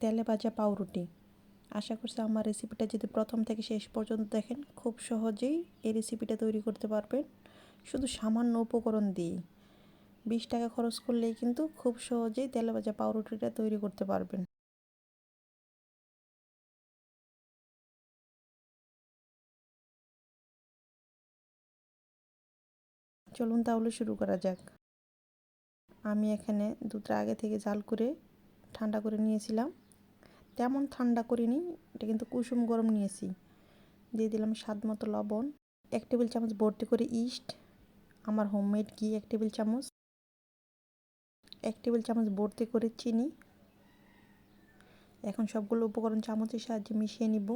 তেলে ভাজা পাউরুটি। আশা করছি আমার রেসিপিটা যদি প্রথম থেকে শেষ পর্যন্ত দেখেন, খুব সহজেই এই রেসিপিটা তৈরি করতে পারবেন। শুধু সামান্য উপকরণ দিয়ে বিশ টাকা খরচ করলেই কিন্তু খুব সহজেই তেলে ভাজা পাউরুটিটা তৈরি করতে পারবেন। চলুন তাহলে শুরু করা যাক। আমি এখানে দুধটা আগে থেকে জাল করে ঠান্ডা করে নিয়েছিলাম। তেমন ঠান্ডা করিনি, এটা কিন্তু কুসুম গরম নিয়েছি। দিয়ে দিলাম স্বাদ মতো লবণ, এক টেবিল চামচ ভর্তি করে ইস্ট, আমার হোমমেড ঘি এক টেবিল চামচ, এক টেবিল চামচ ভর্তি করে চিনি। এখন সবগুলো উপকরণ চামচের সাহায্যে মিশিয়ে নিব।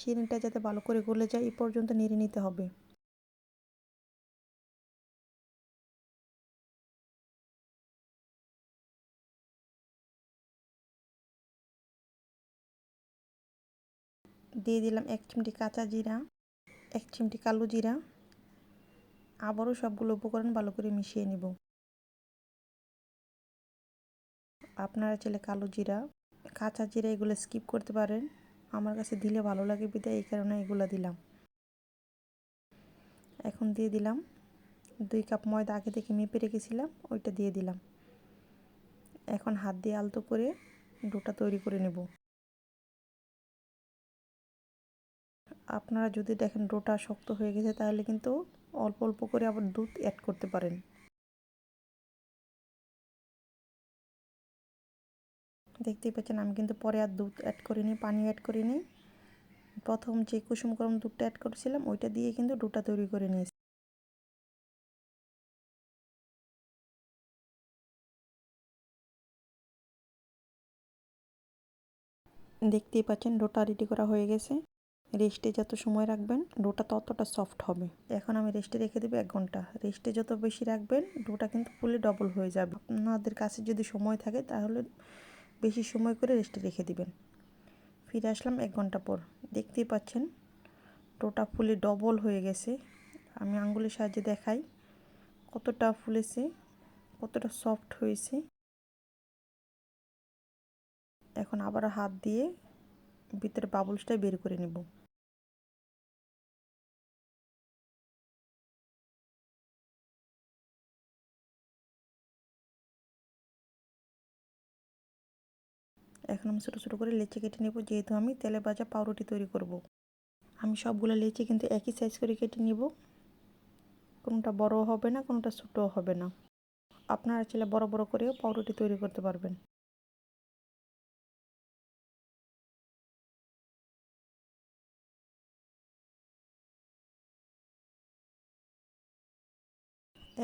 চিনিটা যাতে ভালো করে গলে যায়, এই পর্যন্ত নেড়ে নিতে হবে। দিয়ে দিলাম এক চিমটি কাঁচা জিরা, এক চিমটি কালো জিরা। আবারও সবগুলো উপকরণ ভালো করে মিশিয়ে নিব। আপনারা চাইলে কালো জিরা, কাঁচা জিরা এগুলো স্কিপ করতে পারেন। আমার কাছে দিলে ভালো লাগে বিদায়, এই কারণে এগুলো দিলাম। এখন দিয়ে দিলাম দুই কাপ ময়দা আগে থেকে মেপে রেখেছিলাম, ওইটা দিয়ে দিলাম। এখন হাত দিয়ে আলতো করে ডোটা তৈরি করে নেব। আপনারা যদি দেখেন ডোটা শক্ত হয়ে গেছে, তাহলে কিন্তু অল্প অল্প করে আবার দুধ অ্যাড করতে পারেন। দেখতেই পাচ্ছেন, আমি কিন্তু পরে আর দুধ অ্যাড করিনি, পানি অ্যাড করিনি। প্রথম যে কুসুম গরম দুধটা অ্যাড করেছিলাম, ওইটা দিয়ে কিন্তু ডোটা তৈরি করে নিয়েছি। দেখতেই পাচ্ছেন ডোটা রেডি করা হয়ে গেছে। রেস্টে যত সময় রাখবেন, ডোটা ততটা সফট হবে। এখন আমি রেস্টে রেখে দেবো এক ঘণ্টা। রেস্টে যত বেশি রাখবেন, ডোটা কিন্তু ফুলে ডবল হয়ে যাবে। আপনাদের কাছে যদি সময় থাকে, তাহলে বেশি সময় করে রেস্টে রেখে দিবেন। ফিরে আসলাম এক ঘণ্টা পর। দেখতেই পাচ্ছেন, ডোটা ফুলে ডবল হয়ে গেছে। আমি আঙ্গুলের সাহায্যে দেখাই কতটা ফুলেছে, কতটা সফট হয়েছে। এখন আবার হাত দিয়ে ভিতরে বাবুলসটা বের করে নেব। এখন আমি ছোটো ছোটো করে লেচি কেটে নেব, যেহেতু আমি তেলে ভাজা পাউরুটি তৈরি করব। আমি সবগুলো লেচি কিন্তু একই সাইজ করে কেটে নেব। কোনোটা বড় হবে না, কোনোটা ছোটো হবে না। আপনারা চাইলে বড় বড় করেও পাউরুটি তৈরি করতে পারবেন।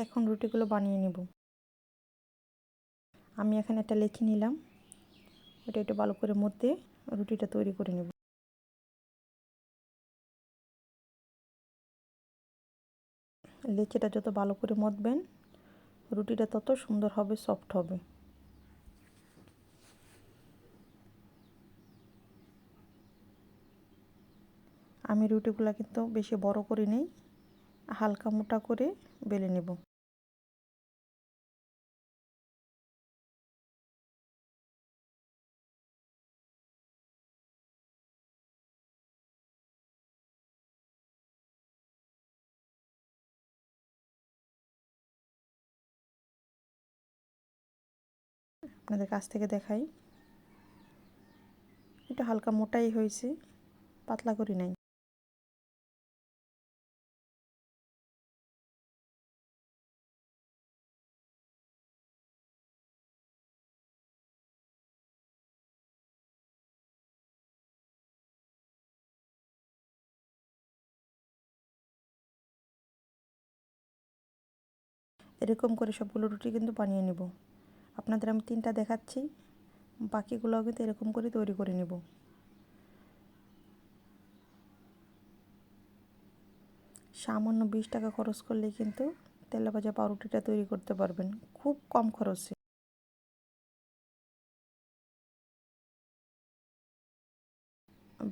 এখন রুটিগুলো বানিয়ে নেব। আমি এখানে একটা লেখি নিলাম। ওটা একটু ভালো করে মধ্যে রুটিটা তৈরি করে নেব। লেচিটা যত ভালো করে মতবেন, রুটিটা তত সুন্দর হবে সফট হবে। আমি রুটিগুলো কিন্তু বেশি বড় করে নেই, হালকা মোটা করে বেলে নেব। আপনাদের কাছ থেকে দেখাই। এটা হালকা মোটাই হয়েছে, পাতলা করি নাই। এরকম করে সবগুলো রুটি কিন্তু বানিয়ে নেব। আপনাদের আমি তিনটা দেখাচ্ছি, বাকিগুলোও কিন্তু এরকম করে তৈরি করে নেব। সামান্য বিশ টাকা খরচ করলে কিন্তু তেলে ভাজা পাউরুটিটা তৈরি করতে পারবেন, খুব কম খরচে।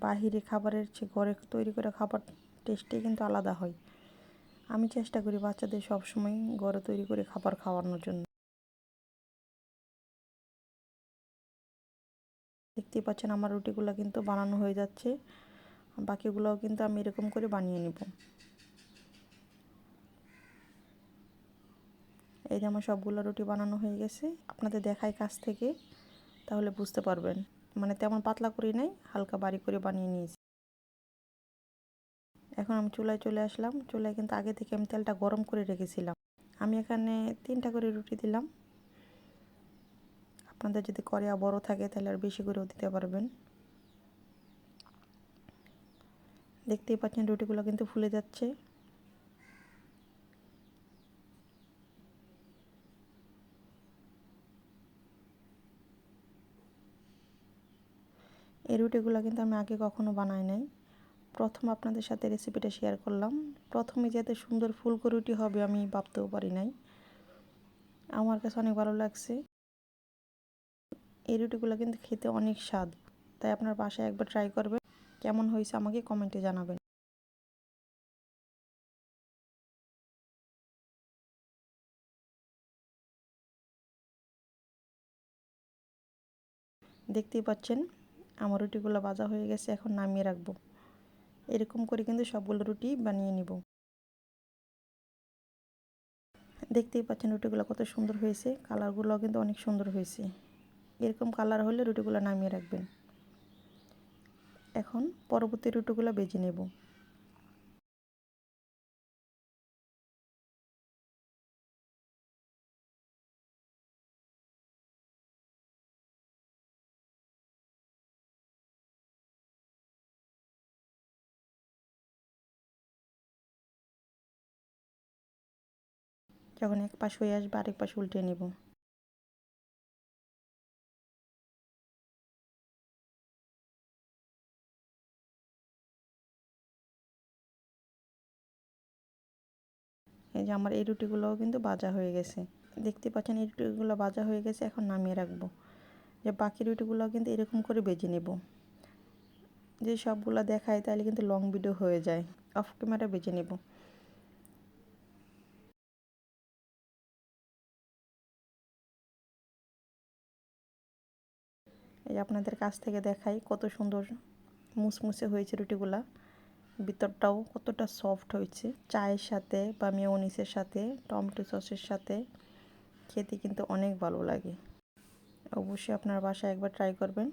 বাহিরে খাবারের চেয়ে ঘরে তৈরি করে খাবার টেস্টই কিন্তু আলাদা হয়। আমি চেষ্টা করি বাচ্চাদের সবসময় ঘরে তৈরি করে খাবার খাওয়ানোর জন্য। দেখতেই পাচ্ছেন আমার রুটিগুলো কিন্তু বানানো হয়ে যাচ্ছে। বাকিগুলোও কিন্তু আমি এরকম করে বানিয়ে নিব। এই যে আমার সবগুলো রুটি বানানো হয়ে গেছে। আপনাদের দেখায় কাছ থেকে, তাহলে বুঝতে পারবেন। মানে তেমন পাতলা করি নাই, হালকা বাড়ি করে বানিয়ে নিয়েছি। এখন আমি চুলায় চলে আসলাম। চুলায় কিন্তু আগে থেকে আমি তেলটা গরম করে রেখেছিলাম। আমি এখানে তিনটা করে রুটি দিলাম। আপনাদের যদি করিয়া বড় থাকে, তাহলে আর বেশি করেও দিতে পারবেন। দেখতেই পাচ্ছেন রুটিগুলো কিন্তু ফুলে যাচ্ছে। এই রুটিগুলো কিন্তু আমি আগে কখনো বানাই নাই। প্রথম আপনাদের সাথে রেসিপিটা শেয়ার করলাম। প্রথমে যে এত সুন্দর ফুলকো রুটি হবে আমি ভাবতেও পারি নাই। আমার কাছে অনেক ভালো লাগছে। এই রুটিগুলো কিন্তু খেতে অনেক স্বাদ। তাই আপনার বাসায় একবার ট্রাই করবেন। কেমন হয়েছে আমাকে কমেন্টে জানাবেন। দেখতেই পাচ্ছেন, আমার রুটিগুলো ভাজা হয়ে গেছে, এখন নামিয়ে রাখব। এরকম করে কিন্তু সবগুলো রুটি বানিয়ে নিব। দেখতেই পাচ্ছেন রুটিগুলো কত সুন্দর হয়েছে কালারগুলো কিন্তু অনেক সুন্দর হয়েছে। এরকম কালার হলে রুটিগুলো নামিয়ে রাখবেন। এখন পরবর্তী রুটিগুলো বেজে নেব। যখন এক পাশ হয়ে আসবে, আরেক পাশ উল্টে নেব। এই যে আমার এই রুটিগুলোও কিন্তু বাজা হয়ে গেছে। দেখতে পাচ্ছেন এই রুটিগুলো বাজা হয়ে গেছে, এখন নামিয়ে রাখব। যে বাকি রুটিগুলো কিন্তু এরকম করে বেজে নেব। যে সবগুলো দেখায় তাহলে কিন্তু লং ভিডিও হয়ে যায়। অফ ক্যামেরা বেজে নেব। এই আপনাদের কাছ থেকে দেখাই কত সুন্দর মুসমুসে হয়েছে রুটিগুলা। ভিতরটাও কতটা সফট হয়েছে। চায়ের সাথে বা মেয়নিসের সাথে টমেটো সসের সাথে খেতে কিন্তু অনেক ভালো লাগে। অবশ্যই আপনার বাসায় একবার ট্রাই করবেন।